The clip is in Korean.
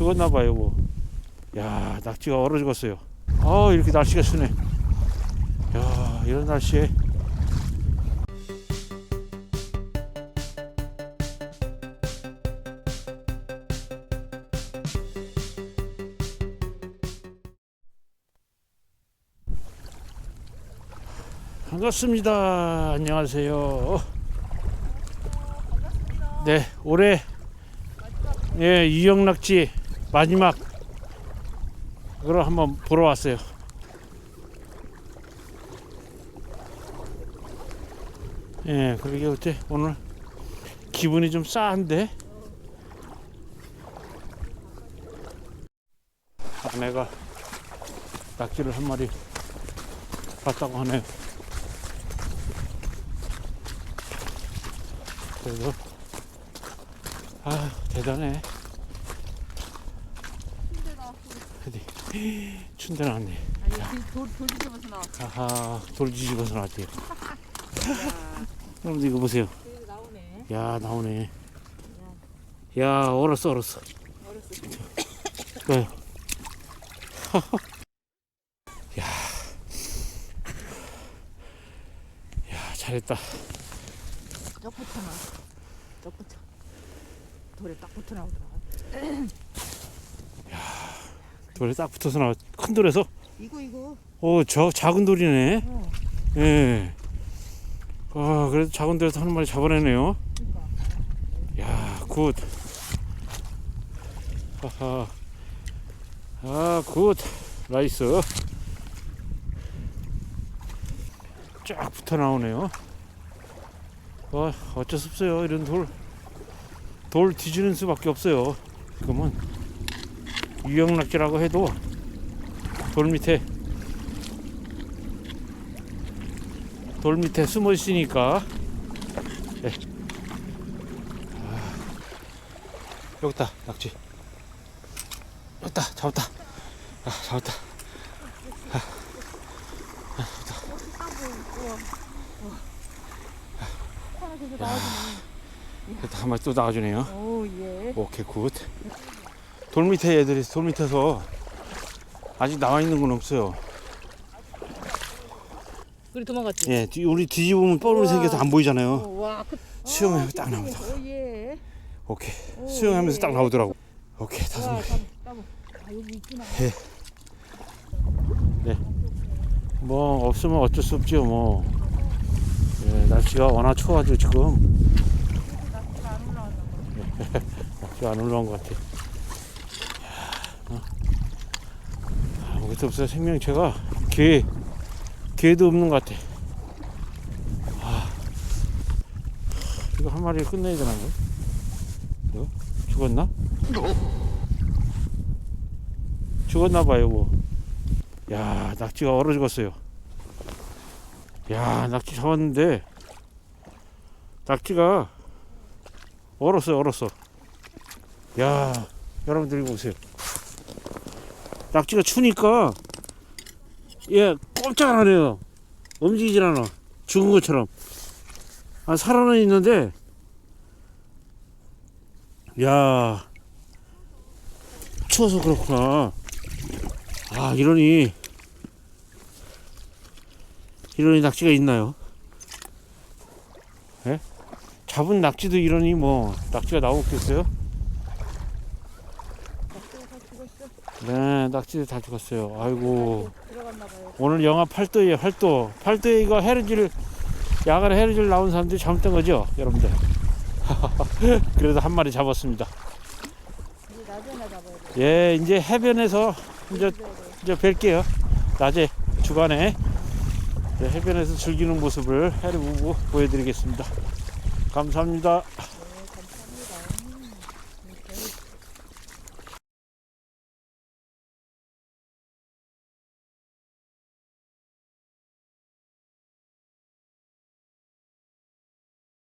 죽었나봐요, 이거. 야, 낙지가 얼어 죽었어요. 아, 이렇게 날씨가 쓰네. 야, 이런 날씨에. 반갑습니다. 안녕하세요. 네, 올해 예, 유영낙지 마지막 그걸 한번 보러 왔어요. 예, 그러게 어째 오늘 기분이 좀 싸한데 아내가 낙지를 한 마리 봤다고 하네요. 그래도 아 대단해. 어디 춘대 나왔네. 아니 돌, 돌 뒤집어서 나와 아하 돌 뒤집어서 나왔대요. 여러분들 이거 보세요. 그 나오네 야 나오네. 야 얼었어 얼었어. 그래. 야. 야 잘했다. 쩍 붙어 나와 쩍 붙어 돌에 딱 붙어 나오더라 돌에 딱 붙어서 나와. 큰 돌에서. 이거 이거 어저 작은 돌이네. 어 예. 아 그래도 작은 돌에서 한 마리 잡아내네요. 그니까 야, 굿. 하하. 아, 굿. 나이스. 쫙 붙어 나오네요. 어, 어쩔 수 없어요. 이런 돌. 돌 뒤지는 수밖에 없어요. 그러면 유영낙지라고 해도 돌 밑에 돌 밑에 숨어 있으니까. 여기 있다 낙지. 여기 있다. 잡았다. 아 잡았다. 하나 계속 야. 나와주네. 됐다 한 마리 또 나와주네요. 오 예. 오케이 굿 돌 밑에 애들이 돌 밑에서 아직 나와 있는 건 없어요. 그래 도망갔지? 예 뒤- 우리 뒤집으면 우와. 생겨서 안 보이잖아요. 어, 와 그, 수영하면 아, 딱 나오다. 오 예. 오케이. 오, 수영하면서 예. 딱 나오더라고. 오케이 다섯 와 마리 아 여기 있구나. 뭐 없으면 어쩔 수 없죠 뭐. 예, 날씨가 워낙 추워가지고 지금. 날씨가 안 올라온 것 같아 아무것도 없어요. 생명체가 개 개도 없는 것 같아. 아, 이거 한 마리 끝내야 되나 뭐 이거? 죽었나? 죽었나 봐요 뭐 야 낙지가 얼어 죽었어요. 야 낙지 잡았는데 낙지가 얼었어요 얼었어. 야 여러분들 이거 보세요 낙지가 추니까 얘 꼼짝 안 해요 움직이질 않아 죽은 것처럼 아 살아는 있는데 야 추워서 그렇구나 아 이러니 이러니 낙지가 있나요? 예? 잡은 낙지도 이러니 뭐 낙지가 나오겠어요? 낙지가 다 죽었어 네, 낙지들 다 죽었어요. 아이고, 오늘 영하 8도에 8도. 8도에 이거 해루질, 야간에 해루질 나온 사람들이 잘못된 거죠, 여러분들. 그래도 한 마리 잡았습니다. 예, 이제 해변에서 이제, 이제 뵐게요. 낮에, 주간에. 네, 해변에서 즐기는 모습을 보고 보여드리겠습니다. 감사합니다.